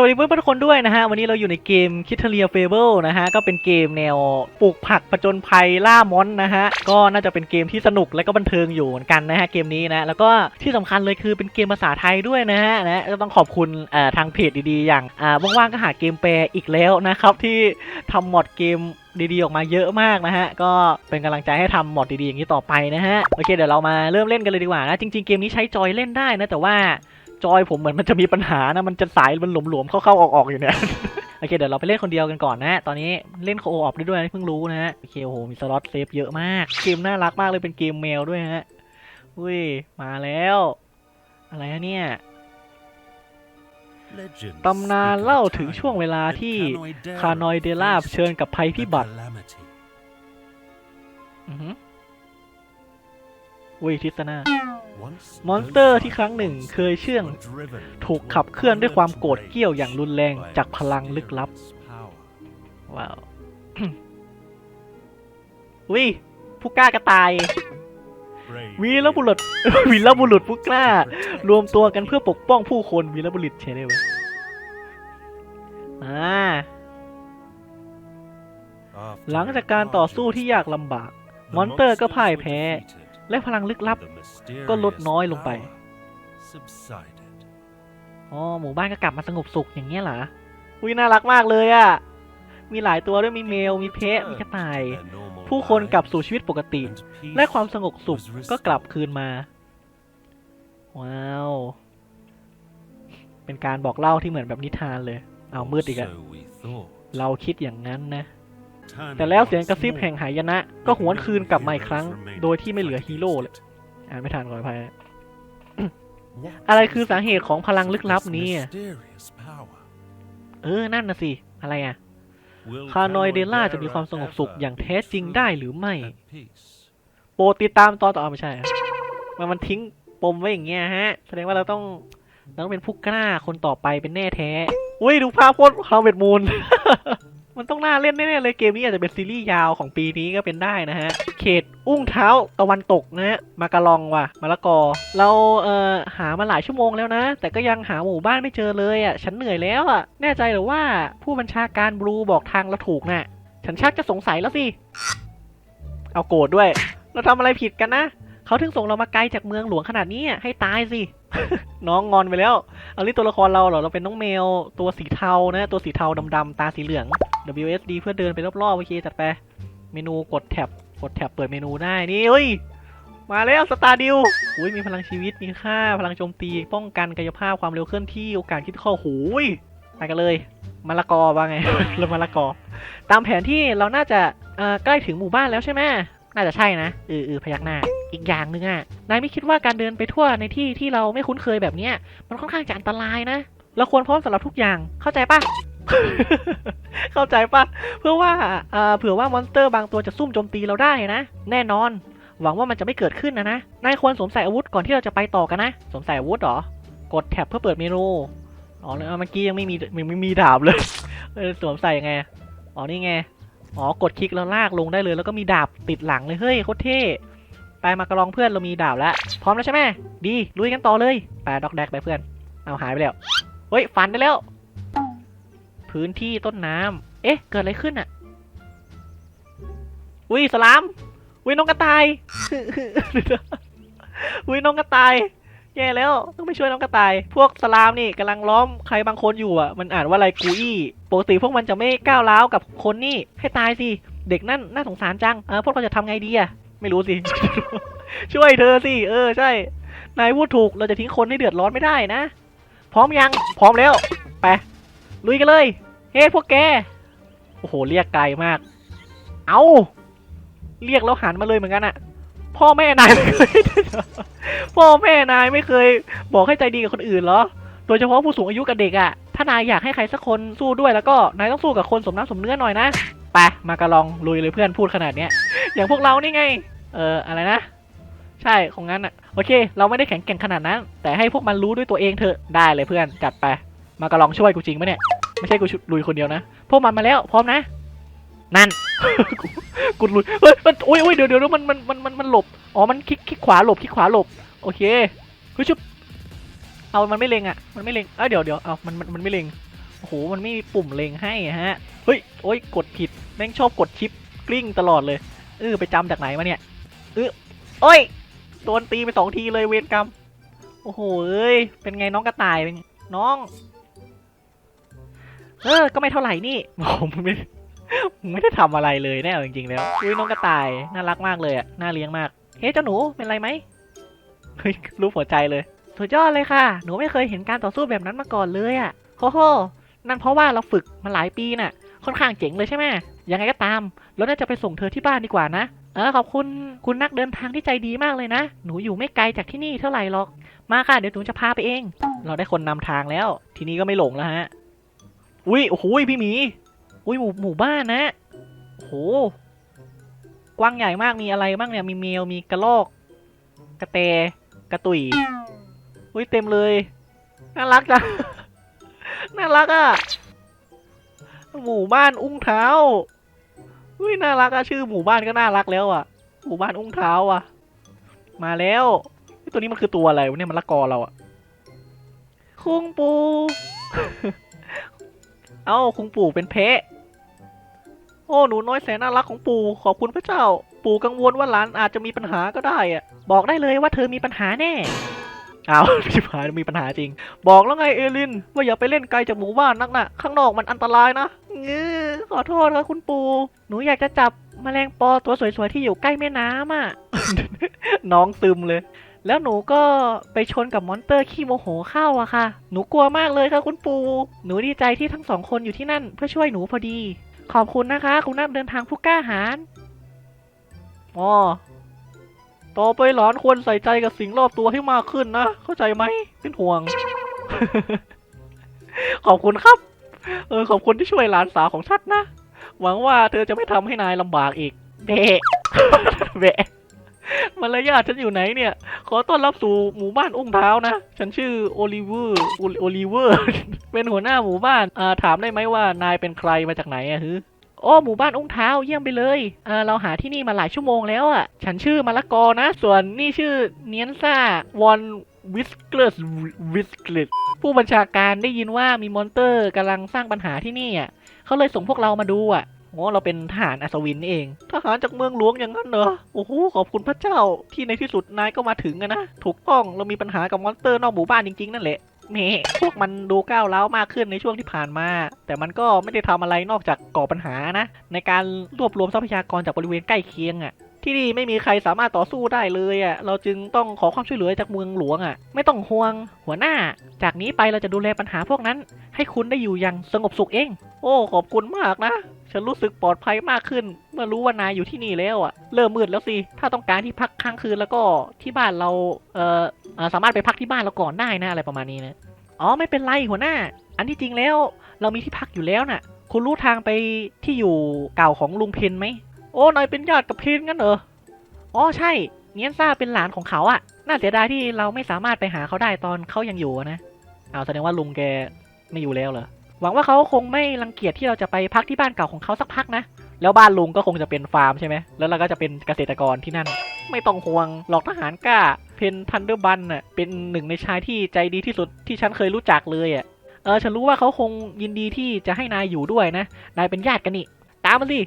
วัสดีเพื่อนๆทุกคนด้วยนะฮะ วันนี้เราอยู่ในเกม k i t t e r i a Fable นะฮะ ก็เป็นเกมแนวปลูกผักผจญภัยล่ามอนนะฮะ ก็น่าจะเป็นเกมที่สนุกและก็บันเทิงอยู่เหมือนกันนะฮะ เกมนี้นะ แล้วก็ที่สำคัญเลยคือเป็นเกมภาษาไทยด้วยนะฮะนะก็ต้องขอบคุณเอ่อทางเพจดีๆ อย่างอ่าว่างๆก็หาเกมแปลอีกแล้วนะครับ ที่ทำมดเกมดีๆ ออกมาเยอะมากนะฮะ ก็เป็นกำลังใจให้ทำมดดีๆ อย่างนี้ต่อไปนะฮะ โอเค เดี๋ยวเรามาเริ่มเล่นกันเลยดีกว่านะ จริงๆ เกมนี้ใช้จอยเล่นได้นะ แต่ว่า จอยผมเหมือนมันจะมีปัญหานะ มันจะสายมันหลวมๆเข้าๆออกๆอยู่เนี่ย โอเคเดี๋ยวเราไปเล่นคนเดียวกันก่อนนะตอนนี้เล่นโคออฟได้ด้วยนะเพิ่งรู้นะฮะ โอเคโอ้โหมีสล็อตเซฟเยอะมาก เกมน่ารักมากเลยเป็นเกมแมวด้วยฮะอุ้ยมาแล้ว อะไรฮะเนี่ยตำนานเล่าถึงช่วงเวลาที่คานอยเดล่าเผชิญกับภัยพิบัติ อือหืออุ้ยทิศนามอนสเตอร์ที่ครั้งหนึ่งเคยเชื่อง ถูกขับเคลื่อนด้วยความโกรธเกรี้ยวอย่างรุนแรงจากพลังลึกลับ ว้าววิผู้กล้ากระต่ายวีรบุรุษวีรบุรุษผู้กล้า รวมตัวกันเพื่อปกป้องผู้คนวีรบุรุษใช่ได้ไหมอ่าหลังจากการต่อสู้ที่ยากลำบาก มอนเตอร์ก็พ่ายแพ้ และพลังลึกลับก็ลดน้อยลงไปอ๋อหมู่บ้านก็กลับมาสงบสุขอย่างเงี้ยเหรออุ้ยน่ารักมากเลยอะ่ะ มีหลายตัวด้วยมีเมล มีเพะมีกระต่าย ผู้คนกลับสู่ชีวิตปกติ และความสงบสุขก็กลับคืนมา ว้าว เป็นการบอกเล่าที่เหมือนแบบนิทานเลย เอามืดอีกอะเราคิดอย่างนั้นนะ แต่แล้วเสียงกระซิบแห่งหายนะ ก็หวนคืนกลับมาอีกครั้ง โดยที่ไม่เหลือฮีโร่เลยอ่านไม่ทันขออภัยนะอะไรคือสาเหตุของพลังลึกลับนี้อะเออ นั่นนะสิ อะไรอะ คานอยเดล่าจะมีความสงบสุขอย่างแท้จริงได้หรือไม่ โปรดติดตามตอนต่อไม่ใช่อะมันมันทิ้งปมไว้อย่างเงี้ยฮะ แสดงว่าเราต้องเราต้องเป็นผู้กล้าคนต่อไปเป็นแน่แท้ อุ้ย ดูภาพโคตรฮาวเวิร์ดมูน มันต้องน่าเล่นแน่ๆเลยเกมนี้อาจจะเป็นซีรีส์ยาวของปีนี้ก็เป็นได้นะฮะ เขตอุ้งเท้าตะวันตกนะฮะมากะลองว่ะมะละกอ เราเอ่อหามาหลายชั่วโมงแล้วนะ แต่ก็ยังหาหมู่บ้านไม่เจอเลยอะฉันเหนื่อยแล้วอะแน่ใจหรือว่าผู้บัญชาการบลูบอกทางเราถูกน่ะฉันชักจะสงสัยแล้วสิ เอาโกรธด้วย เราทำอะไรผิดกันนะ เขาถึงส่งเรามาไกลจากเมืองหลวงขนาดนี้ให้ตายสิ น้องงอนไปแล้วเอานี่ตัวละครเราเหรอ เราเป็นน้องแมวตัวสีเทานะ ตัวสีเทาดำๆตาสีเหลือง WSD เพื่อเดินไปรอบๆโอเคจัดไป เมนูกดแท็บ กดแท็บเปิดเมนูได้นี่เฮ้ย มาแล้วสตาร์ดิวอุ้ยมีพลังชีวิตมีค่าพลังโจมตี ป้องกันกายภาพความเร็วเคลื่อนที่โอกาสคิดข้อหูยไปกันเลยมะละกอว่าไงเริ่มมะละกอ ตามแผนที่เราน่าจะใกล้ถึงหมู่บ้านแล้วใช่ไหม น่าจะใช่นะเออเออพยักหน้า อีกอย่างหนึ่งอะ นายไม่คิดว่าการเดินไปทั่วในที่ที่เราไม่คุ้นเคยแบบเนี้ย มันค่อนข้างจะอันตรายนะ เราควรพร้อมสำหรับทุกอย่าง เข้าใจปะเข้าใจปะเพื่อว่าเออเผื่อว่ามอนสเตอร์บางตัวจะซุ่มโจมตีเราได้นะ แน่นอน หวังว่ามันจะไม่เกิดขึ้นนะนะ นายควรสวมใส่อาวุธก่อนที่เราจะไปต่อกันนะ สวมใส่อาวุธเหรอ กดแท็บเพื่อเปิดเมนู อ๋อเมื่อกี้ยังไม่มียังไม่มีดาบเลยสวมใส่ยังไง อ๋อนี่ไง อ๋อกดคลิกแล้วลากลงได้เลย แล้วก็มีดาบติดหลังเลยเฮ้ยโคตรเท่ไปมากระลองเพื่อนเรามีดาบแล้ว พร้อมแล้วใช่ไหมดีลุยกันต่อเลยไปดอกแดกไปเพื่อน เอาหายไปแล้วเฮ้ยฟันได้แล้ว พื้นที่ต้นน้ำเอ๊ะ เกิดอะไรขึ้นอะอุ้ยสลามอุ้ยน้องกระต่ายอุ้ยน้องกระต่าย แย่แล้วต้องไปช่วยน้องกระต่าย พวกสลามนี่กำลังล้อมใครบางคนอยู่อะ มันอ่านว่าอะไรกูอี้ปกติพวกมันจะไม่ก้าวร้าวกับคนนี่ให้ตายสิ เด็กนั่นน่าสงสารจังเออพวกเราจะทำไงดีอะ ไม่รู้สิ ช่วยเธอสิ เออใช่ นายพูดถูกเราจะทิ้งคนให้เดือดร้อนไม่ได้นะ พร้อมยัง พร้อมแล้ว ไป ลุยกันเลย เฮ้พวกแก โอ้โห เรียกไกลมาก เอาเรียกแล้วหันมาเลยเหมือนกันอะ พ่อแม่นายไม่เคย พ่อแม่นายไม่เคย บอกให้ใจดีกับคนอื่นเหรอ โดยเฉพาะผู้สูงอายุกับเด็กอะถ้านายอยากให้ใครสักคนสู้ด้วยแล้วก็นายต้องสู้กับคนสมน้ำสมเนื้อหน่อยนะ ไป มากระลองลุยเลยเพื่อนพูดขนาดเนี้ย อย่างพวกเรานี่ไง เอออะไรนะ ใช่ของงั้นอะโอเค เราไม่ได้แข็งแกร่งขนาดนั้น แต่ให้พวกมันรู้ด้วยตัวเองเถอะ ได้เลยเพื่อน จัดไป มากระลองช่วยกูจริงปะเนี่ย ไม่ใช่กูลุยคนเดียวนะ พวกมันมาแล้ว พร้อมนะ นั่น กูลุยเฮ้ยมันโอ้ยโอ้ยเดี๋ยวเดี๋ยวมันมันมันมันมันหลบ อ๋อ มันคลิกคลิกขวาหลบคลิกขวาหลบ โอเคเฮ้ยชุบเอา มันไม่เล็งอะ มันไม่เล็งเอ้ยเดี๋ยวเดี๋ยวเอามันมันมันไม่เล็ง โอ้โห มันไม่มีปุ่มเล็งให้ฮะ เฮ้ย โอ้ย กดผิด แม่งชอบกดชิปกลิ้งตลอดเลย เออไปจำจากไหนมาเนี่ย เออโอ้ย โดนตีไปสองทีเลยเวรกรรม โอ้โห เอ้ย เป็นไงน้องกระต่ายเป็นน้อง เออ ก็ไม่เท่าไหร่นี่ผมไม่ ไม่ได้ทำอะไรเลยแน่จริงๆแล้วอุ้ยน้องกระต่ายน่ารักมากเลยอะน่าเลี้ยงมาก เฮ้เจ้าหนูเป็นไรไหมเฮ้ยรูปหัวใจเลย สุดยอดเลยค่ะ หนูไม่เคยเห็นการต่อสู้แบบนั้นมาก่อนเลยอะโอ้โหนั่นเพราะว่าเราฝึกมาหลายปีน่ะ ค่อนข้างเจ๋งเลยใช่ไหมยังไงก็ตามเราน่าจะไปส่งเธอที่บ้านดีกว่านะ เออขอบคุณคุณนักเดินทางที่ใจดีมากเลยนะ หนูอยู่ไม่ไกลจากที่นี่เท่าไหร่หรอก มาค่ะเดี๋ยวหนูจะพาไปเอง เราได้คนนำทางแล้ว ทีนี้ก็ไม่หลงแล้วฮะ อุ้ยโอ้โหพี่หมี อุ้ยหมู่หมู่บ้านนะโหกว้างใหญ่มากมีอะไรบ้างเนี่ยมีเมลมีกระรอก กระแตกระตุยอุ้ยเต็มเลย น่ารักจังน่ารักอะหมู่บ้านอุ้งเท้าอุ้ยน่ารักอะชื่อหมู่บ้านก็น่ารักแล้วอะหมู่บ้านอุ้งเท้าอะมาแล้วตัวนี้มันคือตัวอะไรวะเนี่ยมันละกอเราอะคุงปู เอ้าคุงปู่เป็นเพะ โอ้หนูน้อยแสนน่ารักของปู่ขอบคุณพระเจ้า ปู่กังวลว่าหลานอาจจะมีปัญหาก็ได้อะบอกได้เลยว่าเธอมีปัญหาแน่อ้าวพี่ผายมีปัญหาจริง บอกแล้วไงเอลิน ว่าอย่าไปเล่นไกลจากหมู่บ้านนักนะข้างนอกมันอันตรายนะเงือขอโทษครับคุณปู่หนูอยากจะจับแมลงปอตัวสวยๆที่อยู่ใกล้แม่น้ำอะ น้องซึมเลย แล้วหนูก็ไปชนกับมอนเตอร์ขี้โมโหเข้าอะค่ะ หนูกลัวมากเลยค่ะคุณปู หนูดีใจที่ทั้งสองคนอยู่ที่นั่นเพื่อช่วยหนูพอดี ขอบคุณนะคะ คุณนักเดินทางผู้กล้าหาญอ๋อต่อไปหลานควรใส่ใจกับสิ่งรอบตัวให้มากขึ้นนะ เข้าใจไหมเป็นห่วง ขอบคุณครับ เออขอบคุณที่ช่วยหลานสาวของชัดนะ หวังว่าเธอจะไม่ทำให้นายลำบากอีกเบะเบะ มารยาทฉันอยู่ไหนเนี่ย ขอต้อนรับสู่หมู่บ้านอุ้งเท้านะ ฉันชื่อโอลิเวอร์โอลิเวอร์ เป็นหัวหน้าหมู่บ้าน อ่า ถามได้ไหมว่านายเป็นใครมาจากไหนอะฮึโอ้หมู่บ้านอุ้งเท้าเยี่ยมไปเลยอ่าเราหาที่นี่มาหลายชั่วโมงแล้วอะฉันชื่อมะละกอนะ ส่วนนี่ชื่อเนียนซ่าวอนวิสเกลสวิสเกลสผู้บัญชาการได้ยินว่ามีมอนเตอร์กำลังสร้างปัญหาที่นี่อะเขาเลยส่งพวกเรามาดูอะ โอ้เราเป็นทหารอัศวินนี่เอง ทหารจากเมืองหลวงอย่างนั้นเหรอ โอ้โห ขอบคุณพระเจ้า ที่ในที่สุดนายก็มาถึงนะ ถูกต้อง เรามีปัญหากับมอนสเตอร์นอกหมู่บ้านจริงๆ นั่นแหละแหมพวกมันดูก้าวร้าวมากขึ้นในช่วงที่ผ่านมา แต่มันก็ไม่ได้ทำอะไรนอกจากก่อปัญหานะ ในการรวบรวมทรัพยากรจากบริเวณใกล้เคียงอะที่นี่ไม่มีใครสามารถต่อสู้ได้เลยอะ เราจึงต้องขอความช่วยเหลือจากเมืองหลวงอะ ไม่ต้องห่วง หัวหน้า จากนี้ไปเราจะดูแลปัญหาพวกนั้น ให้คุณได้อยู่อย่างสงบสุขเอง โอ้ ขอบคุณมากนะ ฉันรู้สึกปลอดภัยมากขึ้น เมื่อรู้ว่านายอยู่ที่นี่แล้วอะเริ่มมืดแล้วสิ ถ้าต้องการที่พักค้างคืนแล้วก็ที่บ้านเรา เอ่อสามารถไปพักที่บ้านเราก่อนได้นะอะไรประมาณนี้นะ อ๋อไม่เป็นไรหัวหน้า อันที่จริงแล้วเรามีที่พักอยู่แล้วน่ะ คุณรู้ทางไปที่อยู่เก่าของลุงเพนไหม โอ้นายเป็นญาติกับเพนงั้นเหรอ อ๋อใช่ เนียนซ่าเป็นหลานของเขาอะน่าเสียดายที่เราไม่สามารถไปหาเขาได้ตอนเขายังอยู่นะ เอาแสดงว่าลุงแกไม่อยู่แล้วเหรอ หวังว่าเขาคงไม่รังเกียจที่เราจะไปพักที่บ้านเก่าของเขาสักพักนะ แล้วบ้านลุงก็คงจะเป็นฟาร์มใช่ไหม แล้วเราก็จะเป็นเกษตรกรที่นั่น ไม่ต้องห่วงหลอกทหารกล้า เพนทันเดอร์บันน่ะ เป็นหนึ่งในชายที่ใจดีที่สุดที่ฉันเคยรู้จักเลยอะเออ ฉันรู้ว่าเขาคงยินดีที่จะให้นายอยู่ด้วยนะ นายเป็นญาติกันนี่ ตามมาสิ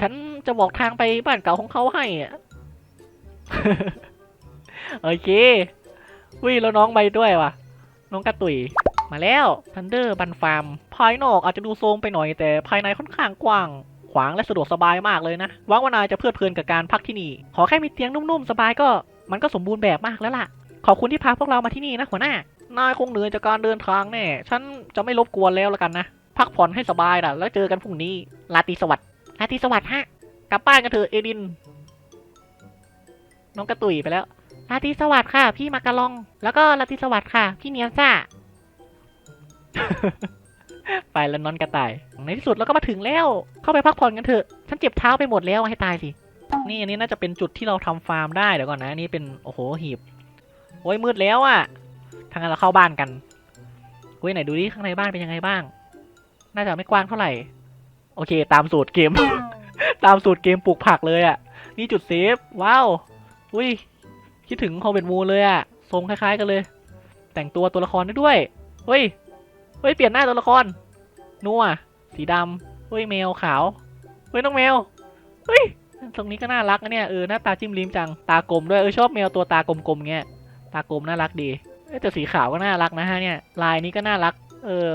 ฉันจะบอกทางไปบ้านเก่าของเขาให้อะโอเควิ่แล้วน้องไปด้วยว่ะ น้องกระตุย มาแล้วทันเดอร์บันฟาร์มภายนอกอาจจะดูโทรมไปหน่อยแต่ภายในค่อนข้างกว้าง ขวางและสะดวกสบายมากเลยนะหวังว่านายจะเพลิดเพลินกับการพักที่นี่ ขอแค่มีเตียงนุ่มๆสบายก็มันก็สมบูรณ์แบบมากแล้วล่ะ ขอบคุณที่พาพวกเรามาที่นี่นะหัวหน้านายคงเหนื่อยจากการเดินทางแน่ฉันจะไม่รบกวนแล้วละกันนะพักผ่อนให้สบายนะแล้วเจอกันพรุ่งนี้ลาตีสวัสดิ์ลาตีสวัสดิ์ฮะกลับบ้านกันเถอะเอดิน น้องกระตุยไปแล้วลาตีสวัสดิ์ค่ะ พี่มากะลอง แล้วก็ลาตีสวัสดิ์ค่ะ พี่เนียนซ่า ไปแล้วนอนกระต่าย ในที่สุดเราก็มาถึงแล้ว เข้าไปพักผ่อนกันเถอะ ฉันเจ็บเท้าไปหมดแล้วให้ตายสิ นี่อันนี้น่าจะเป็นจุดที่เราทำฟาร์มได้เดี๋ยวก่อนนะ นี่เป็นโอ้โหหีบ โอ้ยมืดแล้วอะ่ะทางนั้นเราเข้าบ้านกันเฮ้ยไหนดูดิข้างในบ้านเป็นยังไงบ้าง น่าจะไม่กว้างเท่าไหร่ โอเค ตามสูตรเกม ตามสูตรเกมปลูกผักเลยอะ่ะ นี่จุดเซฟ ว้าว อุ้ย คิดถึงคอมเบนมูเลยอะทรงคล้ายๆกันเลย แต่งตัวตัวละครได้ด้วย เฮ้ย ฮ้ยเปลี่ยนหน้าตัวละครนัวสีดำเฮ้ยแมวขาวเฮ้ยน้องแมวเฮ้ยตรงนี้ก็น่ารักนะเนี่ยเออหน้าตาจิ้มลิ้มจังตากลมด้วยเออชอบแมวตัวตากลมๆเงี้ยตากลมน่ารักดีเอ้แต่สีขาวก็น่ารักนะฮะเนี่ยลายนี้ก็น่ารัก เออ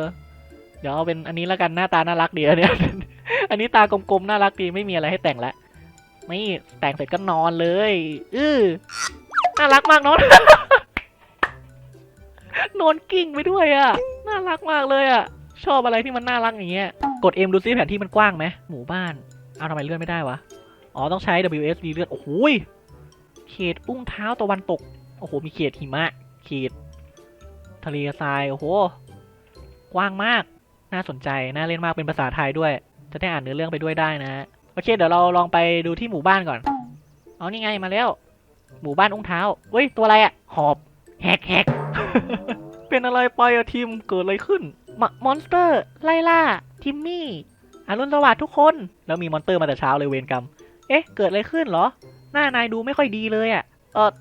เดี๋ยวเอาเป็นอันนี้แล้วกันหน้าตาน่ารักดีอันเนี้ยอันนี้ตากลมๆน่ารักดีไม่มีอะไรให้แต่งล้วไม่แต่งเสร็จก็นอนเลยอือน่ารักมากเนอนนอนกิ้งไปด้วยอะ น่ารักมากเลยอะ ชอบอะไรที่มันน่ารักอย่างเงี้ย กด M ดูซิแผนที่มันกว้างไหมหมู่บ้าน เอาทำไมเลื่อนไม่ได้วะ อ๋อต้องใช้ WSD เลื่อนโอ้โหยเขตอุ้งเท้าตะวันตก โอ้โห มีเขตหิมะ เขตทะเลทราย โอ้โห กว้างมาก น่าสนใจ น่าเล่นมาก เป็นภาษาไทยด้วย จะได้อ่านเนื้อเรื่องไปด้วยได้นะ โอเค เดี๋ยวเราลองไปดูที่หมู่บ้านก่อน เอานี่ไงมาแล้ว หมู่บ้านอุ้งเท้าเฮ้ย ตัวอะไรอะหอบ แฮกแฮก เป็นอะไรไปอะทีมเกิดอะไรขึ้นมมอนสเตอร์ ไล่ล่า ทิมมี่อรุณสวัสดิ์ทุกคน แล้วมีมอนสเตอร์มาแต่เช้าเลยเวรกรรม เอ๊ะ เกิดอะไรขึ้นเหรอ หน้านายดูไม่ค่อยดีเลยอะเออ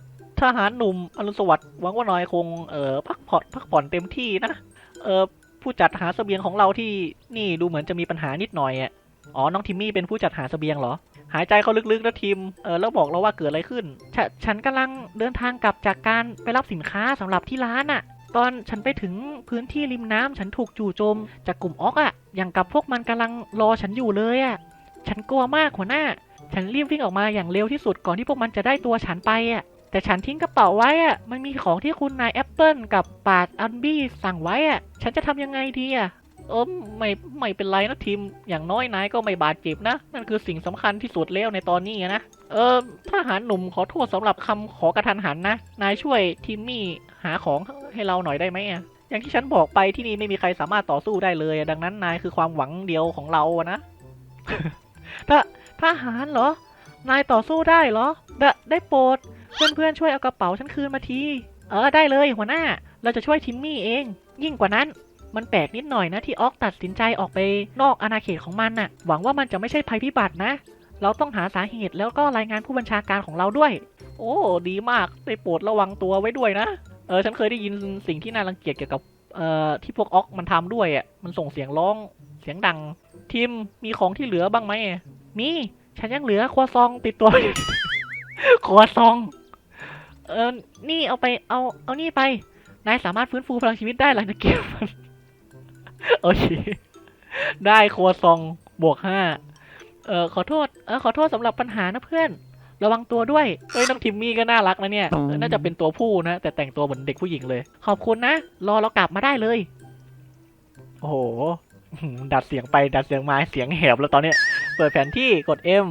ทหารหนุ่มอรุณสวัสดิ์หวังว่านายคงเอ่อพักผ่อนพักผ่อนเต็มที่นะ เออผู้จัดหาเสบียงของเราที่นี่ดูเหมือนจะมีปัญหานิดหน่อยอะอ๋อ น้องทิมมี่เป็นผู้จัดหาเสบียงเหรอ หายใจเข้าลึกๆนะทีม เออแล้วบอกเราว่าเกิดอะไรขึ้นฉนฉันกำลังเดินทางกลับจากการไปรับสินค้าสำหรับที่ร้านอะ ตอนฉันไปถึงพื้นที่ริมน้ำฉันถูกจู่โจมจากกลุ่มออกอะอย่างกับพวกมันกำลังรอฉันอยู่เลยอะฉันกลัวมากหัวหน้า ฉันรีบวิ่งออกมาอย่างเร็วที่สุดก่อนที่พวกมันจะได้ตัวฉันไปอะแต่ฉันทิ้งกระเป๋าไว้อะมันมีของที่คุณนายแอปเปิลกับปาดอันบี้สั่งไว้อะฉันจะทำยังไงดีอะ เออไม่ไม่เป็นไรนะทีมอย่างน้อยนายก็ไม่บาดเจ็บนะ นั่นคือสิ่งสำคัญที่สุดแล้วในตอนนี้นะเออทหารหนุ่มขอโทษสำหรับคำขอกระทันหันนะ นายช่วยทีมมี่หาของให้เราหน่อยได้ไหมอะอย่างที่ฉันบอกไปที่นี่ไม่มีใครสามารถต่อสู้ได้เลย ดังนั้นนายคือความหวังเดียวของเราอะนะถ้าทหารเหรอ นายต่อสู้ได้เหรอ ได้ได้โปรดเพื่อนๆช่วยเอากระเป๋าฉันคืนมาที เออได้เลยหัวหน้า เราจะช่วยทิมมี่เอง ยิ่งกว่านั้น มันแปลกนิดหน่อยนะที่ออกตัดสินใจออกไปนอกอาณาเขตของมันน่ะ หวังว่ามันจะไม่ใช่ภัยพิบัตินะ เราต้องหาสาเหตุแล้วก็รายงานผู้บัญชาการของเราด้วย โอ้ ดีมากได้โปรดระวังตัวไว้ด้วยนะ เออ ฉันเคยได้ยินสิ่งที่น่ารังเกียจเกี่ยวกับ เอ่อ ที่พวกออกมันทำด้วยอะ มันส่งเสียงร้อง เสียงดัง ทีม มีของที่เหลือบ้างไหม มี ฉันยังเหลือครัวซองติดตัวครัวซอง เออ นี่เอาไป เอา เอานี่ไป นายสามารถฟื้นฟูพลังชีวิตได้หลังจากเก็บมัน โอเค ได้ครัวซองบวกห้าเออขอโทษ เออขอโทษสำหรับปัญหานะเพื่อน ระวังตัวด้วย เอ้ยน้องทิมมี่ก็น่ารักนะเนี่ยเออน่าจะเป็นตัวผู้นะ แต่แต่งตัวเหมือนเด็กผู้หญิงเลย ขอบคุณนะ รอเรากลับมาได้เลย โอ้โห ดัดเสียงไปดัดเสียงมาเสียงแหบแล้วตอนเนี้ย เปิดแผนที่กด M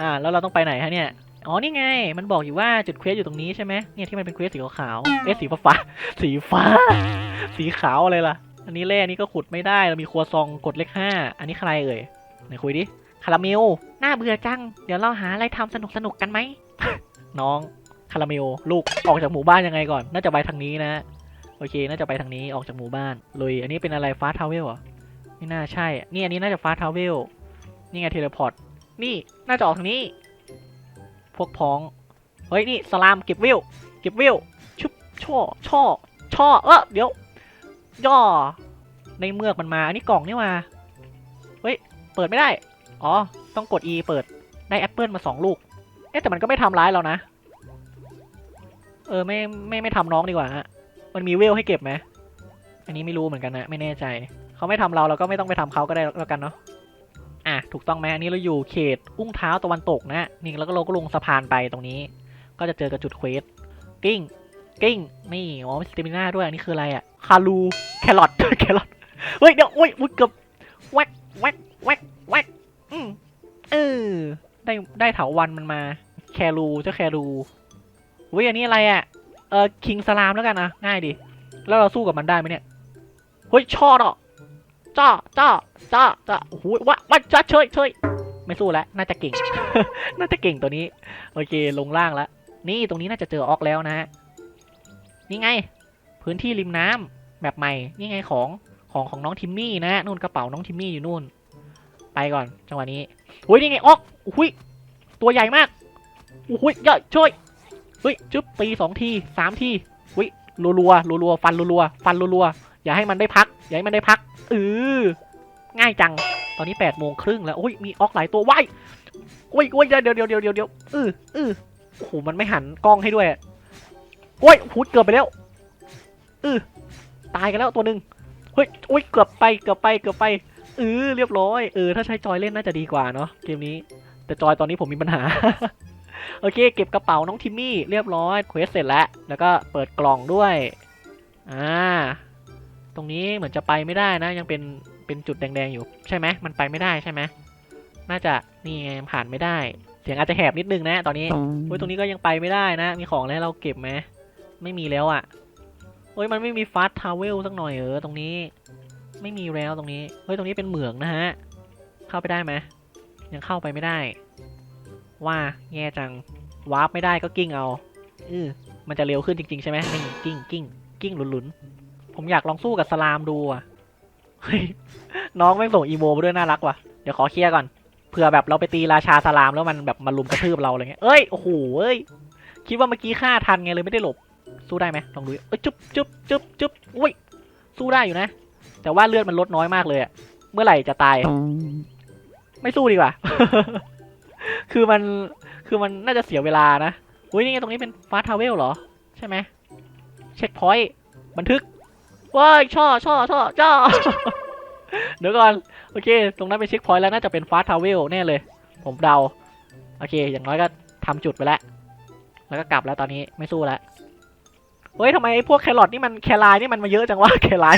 อ่า แล้วเราต้องไปไหนฮะเนี่ย อ๋อ นี่ไง มันบอกอยู่ว่าจุดเควสอยู่ตรงนี้ใช่ไหมเนี่ยที่มันเป็นเควสสีขาวๆเอ๊ะสีฟ้าๆสีฟ้า สีขาวอะไรล่ะ อันนี้แร่นี้ก็ขุดไม่ได้ เรามีครัวซองกดเลขห้า อันนี้ใครเอ่ย ไหนคุยดิ คาราเมล น่าเบื่อจัง เดี๋ยวเราหาอะไรทำสนุกสนุกๆกันไหม น้อง คาราเมล ลูก ออกจากหมู่บ้านยังไงก่อน น่าจะไปทางนี้นะ โอเค น่าจะไปทางนี้ ออกจากหมู่บ้านลุยอันนี้เป็นอะไรฟ้าทาวเวลเหรอ ไม่น่าใช่ นี่อันนี้น่าจะฟ้าทาวเวล นี่ไงเทเลพอร์ต นี่ น่าจะออกทางนี้ พวกพ้อง เฮ้ย นี่สลามเก็บวิว เก็บวิว ชุบช่อ ช่อ ช่อ เออเดี๋ยว ย่อ ในเมือกมันมา อันนี้กล่องนี่มา เฮ้ย เปิดไม่ได้ อ๋อ ต้องกด E เปิด ได้แอปเปิลมาสองลูก เอ๊ะ แต่มันก็ไม่ทำร้ายเรานะ เออ ไม่ ไม่ ไม่ทำน้องดีกว่าฮะ มันมีเวลให้เก็บไหม อันนี้ไม่รู้เหมือนกันนะ ไม่แน่ใจ เขาไม่ทำเราเราก็ไม่ต้องไปทำเขาก็ได้แล้วกันเนาะ อะ ถูกต้องไหมอันนี้เราอยู่เขต อุ้งเท้าตะวันตกนะ นี่แล้วก็เราก็ลงสะพานไปตรงนี้ ก็จะเจอกับจุดเควส กิ้ง กิ้ง นี่ อ๋อมีสเตมิน่าด้วย อันนี้คืออะไรอะ คารูแครอทแครอทเฮ้ยเดี๋ยวโอ้ยอุ้ยเกือบแวกแวกแวกแวกอืมเออได้ได้เถาวันมันมา แครูเจ้าแครูเฮ้ยอันนี้อะไรอะเออคิงสลามแล้วกันนะง่ายดีแล้วเราสู้กับมันได้ไหมเนี่ยเฮ้ยชอดอะจ้าจ้าจ้าจ้าโอ้โหวะวะจ้าเฉยเฉยไม่สู้แล้วน่าจะเก่ง น่าจะเก่งตัวนี้ โอเคลงล่างแล้วนี่ตรงนี้น่าจะเจอออกแล้วนะฮะนี่ไง พื้นที่ริมน้ำแบบใหม่นี่ไงของของของน้องทิมมี่นะนู่นกระเป๋าน้องทิมมี่อยู่นู่น ไปก่อนจังหวะนี้โอ้ยนี่ไงออกโอ้ยตัวใหญ่มากโอ้ยเยอะช่วยเฮ้ยจึ๊บตีสองทีสามทีเฮ้ยรัวรัวรัวรัวฟันรัวรัวฟันรัวรัวอย่าให้มันได้พัก อย่าให้มันได้พักเออง่ายจังตอนนี้8ปดโมงครึ่งแล้วอุ้ยมีออกหลายตัวว้ายอุ้ยอุ้ยเดี๋ยวเดี๋ยวเดี๋ยวเดี๋ยวเดี๋ยวเออเออโอ้โหมันไม่หันกล้องให้ด้วยโอ้ยหูดเกือบไปแล้ว เออตายกันแล้วตัวหนึ่งเฮ้ยอุ้ยเกือบไปเกือบไปเกือบไปเออเรียบร้อยเออถ้าใช้จอยเล่นน่าจะดีกว่าเนาะเกมนี้ แต่จอยตอนนี้ผมมีปัญหา โอเค เก็บกระเป๋าน้องทิมมี่เรียบร้อยเควสเสร็จแล้ว แล้วก็เปิดกล่องด้วยอ่าตรงนี้เหมือนจะไปไม่ได้นะ ยังเป็นเป็นจุดแดงๆอยู่ใช่ไหมมันไปไม่ได้ใช่ไหมน่าจะนี่ไงผ่านไม่ได้ เสียงอาจจะแหบนิดนึงนะ ตอนนี้โอ้ยตรงนี้ก็ยังไปไม่ได้นะ มีของอะไรให้เราเก็บไหมไม่มีแล้วอะ่ะ โอ้ยมันไม่มีฟาสทาวเวลสักหน่อยเออตรงนี้ ไม่มีแล้วตรงนี้เฮ้ยตรงนี้เป็นเหมืองนะฮะเข้าไปได้ไหมยังเข้าไปไม่ได้ ว่าแย่จังวาร์ปไม่ได้ก็กิ้งเอาอือมันจะเร็วขึ้นจริงๆใช่ไหมนี่กิ้งกิ้งกิ้งหลุนๆผมอยากลองสู้กับสลามดูอะเฮ้ยน้องแม่งส่งอีโมมาด้วยน่ารักว่ะเดี๋ยวขอเคลียร์ก่อนเผื่อแบบเราไปตีราชาสลามแล้วมันแบบมาลุมกระทืบเราอะไรเงี้ยเอ้ยโอ้โหเอ้ยคิดว่าเมื่อกี้ฆ่าทันไงเลยไม่ได้หลบ สู้ได้ไหมลองดูเอ้ยจุ๊บจุ๊บจุ๊บจุ๊บอุ้ยสู้ได้อยู่นะ แต่ว่าเลือดมันลดน้อยมากเลยอะเมื่อไหร่จะตาย ไม่สู้ดีกว่า คือมันคือมันน่าจะเสียเวลานะอุ้ยนี่ไงตรงนี้เป็นฟาสทาวเวลเหรอ ใช่ไหมเช็คพอยต์บันทึกว้ายช่อช่อช่อช่อเดี๋ยวก่อน โอเค ตรงนั้นเป็นเช็คพอยต์แล้วน่าจะเป็นฟาสทาวเวลแน่เลย ผมเดา โอเค อย่างน้อยก็ทำจุดไปแล้ว แล้วก็กลับแล้วตอนนี้ไม่สู้แล้ว เฮ้ยทำไมไอ้พวกแครอทนี่มันแครายนี่มันมาเยอะจังวะแคราย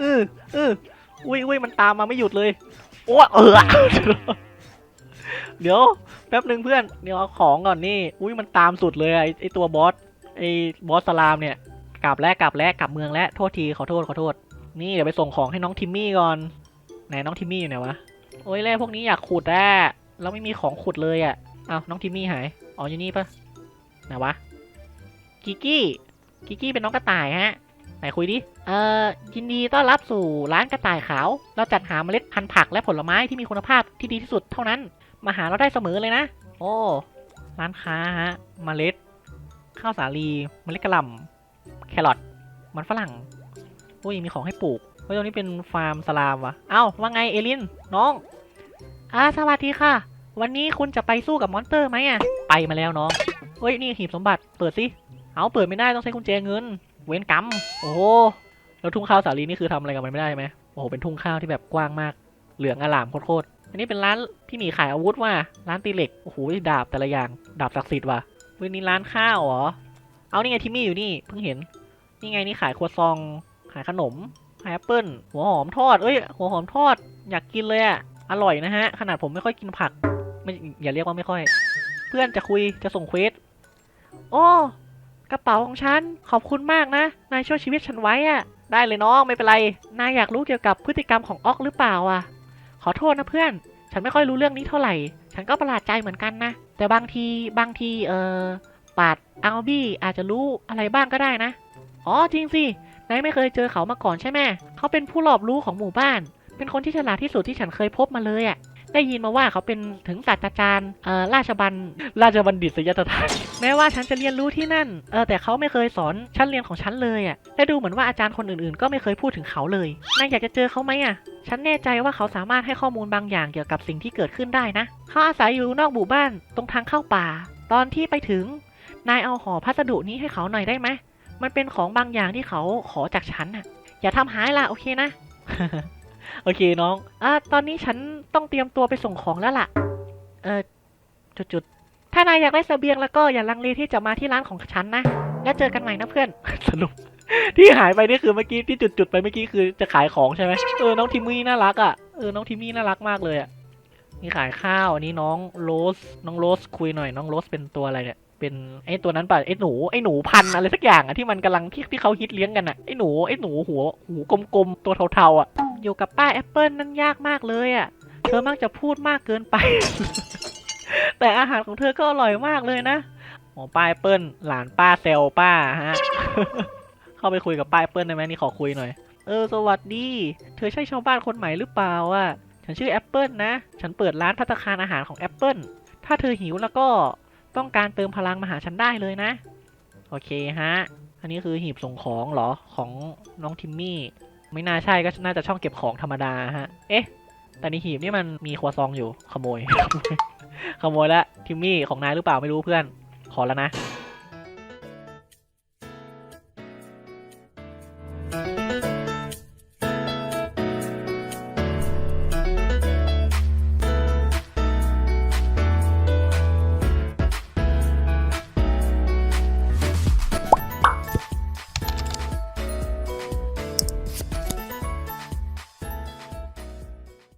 อืออืออุ้ยอุ้ยมันตามมาไม่หยุดเลย โอ้เออเดี๋ยวแป๊บหนึ่งเพื่อนเดี๋ยวเอาของก่อนนี่ อุ้ยมันตามสุดเลยไอไอตัวบอสไอบอสสลามเนี่ยกลับแล้วกลับแล้วกลับเมืองแล้วโทษทีขอโทษขอโทษ นี่เดี๋ยวไปส่งของให้น้องทิมมี่ก่อนไหนน้องทิมมี่อยู่ไหนวะโอ้ยแร่พวกนี้อยากขุดอะเราไม่มีของขุดเลยอะเอาน้องทิมมี่หายอ๋ออยู่นี่ปะไหนวะ กิกกี้กิกกี้เป็นน้องกระต่ายฮะไหนคุยดิ เอ่อยินดีต้อนรับสู่ร้านกระต่ายขาว เราจัดหาเมล็ดพันธุ์ผักและผลไม้ที่มีคุณภาพที่ดีที่สุดเท่านั้น มาหาเราได้เสมอเลยนะ โอ้ ร้านค้าฮะ เมล็ด ข้าวสาลี เมล็ดกระหล่ำแครอท มันฝรั่ง โอ้ย มีของให้ปลูกเฮ้ยตรงนี้เป็นฟาร์มสลามวะเอ้า ว่าไงเอลิน น้อง อ่า สวัสดีค่ะ วันนี้คุณจะไปสู้กับมอนสเตอร์ไหมอะไปมาแล้วน้อง เฮ้ย นี่หีบสมบัติ เปิดสิ เอาเปิดไม่ได้ต้องใช้กุญแจเงิน เว้นกรรมโอ้โหแล้วทุ่งข้าวสาลีนี่คือทำอะไรกับมันไม่ได้ไหมโอ้โหเป็นทุ่งข้าวที่แบบกว้างมาก เหลืองอลามโคตรอันนี้เป็นร้านพี่หมีขายอาวุธว่ะร้านตีเหล็กโอ้โหดาบแต่ละอย่างดาบศักดิ์สิทธิ์ว่ะว้ยนี่ร้านข้าวเหรอเอานี่ไงทิมมี่อยู่นี่เพิ่งเห็นนี่ไงนี่ขายครัวซองขายขนมขายแอปเปิ้ลหัวหอมทอดเอ้ยหัวหอมทอด อยากกินเลยอะอร่อยนะฮะ ขนาดผมไม่ค่อยกินผักไม่อย่าเรียกว่าไม่ค่อย เพื่อนจะคุยจะส่งเควสโอ้ กระเป๋าของฉัน ขอบคุณมากนะ นายช่วยชีวิตฉันไว้อะได้เลยน้องไม่เป็นไร นายอยากรู้เกี่ยวกับพฤติกรรมของออกหรือเปล่าอะขอโทษนะเพื่อน ฉันไม่ค่อยรู้เรื่องนี้เท่าไหร่ ฉันก็ประหลาดใจเหมือนกันนะ แต่บางทีบางทีเออปาดอัลบี้อาจจะรู้อะไรบ้างก็ได้นะ อ๋อจริงสินายไม่เคยเจอเขามาก่อนใช่ไหมเขาเป็นผู้รอบรู้ของหมู่บ้าน เป็นคนที่ฉลาดที่สุดที่ฉันเคยพบมาเลยอะ ได้ยินมาว่าเขาเป็นถึงศาสตราจารย์เอ่อราชบัณราชบัณฑิตยสถานแม้ว่าฉันจะเรียนรู้ที่นั่นเออแต่เขาไม่เคยสอนชั้นเรียนของฉันเลยอะ่ะและดูเหมือนว่าอาจารย์คนอื่นๆ ก็ไม่เคยพูดถึงเขาเลยนายอยากจะเจอเขาไหมอะ่ะฉันแน่ใจว่าเขาสามารถให้ข้อมูลบางอย่างเกี่ยวกับสิ่งที่เกิดขึ้นได้นะเขาอาศัยอยู่นอกหมู่บ้านตรงทางเข้าป่า ตอนที่ไปถึง นายเอาห่อพัสดุนี้ให้เขาหน่อยได้ไหมมันเป็นของบางอย่างที่เขาขอจากฉันน่ะอย่าทำหายล่ะโอเคนะ โอเคน้องอ่าตอนนี้ฉันต้องเตรียมตัวไปส่งของแล้วล่ะ เออจุดๆ ถ้านายอยากได้เสบียงแล้วก็อย่าลังเลที่จะมาที่ร้านของฉันนะ แล้วเจอกันใหม่นะเพื่อน สรุป ที่หายไปนี่คือเมื่อกี้ที่จุดๆไปเมื่อกี้คือจะขายของใช่ไหมเออน้องทิมมี่น่ารักอะ เออน้องทิมมี่น่ารักมากเลยอะนี่ขายข้าวอันนี้น้องโรส น้องโรสคุยหน่อย น้องโรสเป็นตัวอะไรเนี่ย เป็นไอ้ตัวนั้นป่ะไอ้หนูไอ้หนูพันอะไรสักอย่างอะที่มันกำลังที่ที่เขาฮิตเลี้ยงกันอะไอ้หนูไอ้หนูหัวหูกลมๆตัวเทาๆอะ อยู่กับป้าแอปเปิลนั่นยากมากเลยอะ เธอมักจะพูดมากเกินไป แต่อาหารของเธอก็อร่อยมากเลยนะอ๋อป้าแอปเปิลหลานป้าเซลป้าฮะ เข้าไปคุยกับป้าแอปเปิลได้ไหมนี่ขอคุยหน่อย เออสวัสดี เธอใช่ชาวบ้านคนใหม่หรือเปล่าอะ ฉันชื่อแอปเปิลนะ ฉันเปิดร้านพัตตคารอาหารของแอปเปิลถ้าเธอหิวแล้วก็ต้องการเติมพลังมาหาฉันได้เลยนะ โอเคฮะ อันนี้คือหีบส่งของเหรอของน้องทิมมี่ ไม่น่าใช่ก็น่าจะช่องเก็บของธรรมดาฮะ เอ๊ะ แต่ในหีบนี่มันมีครัวซองอยู่ขโมย ขโมยละทิมมี่ของนายหรือเปล่าไม่รู้เพื่อน ขอแล้วนะ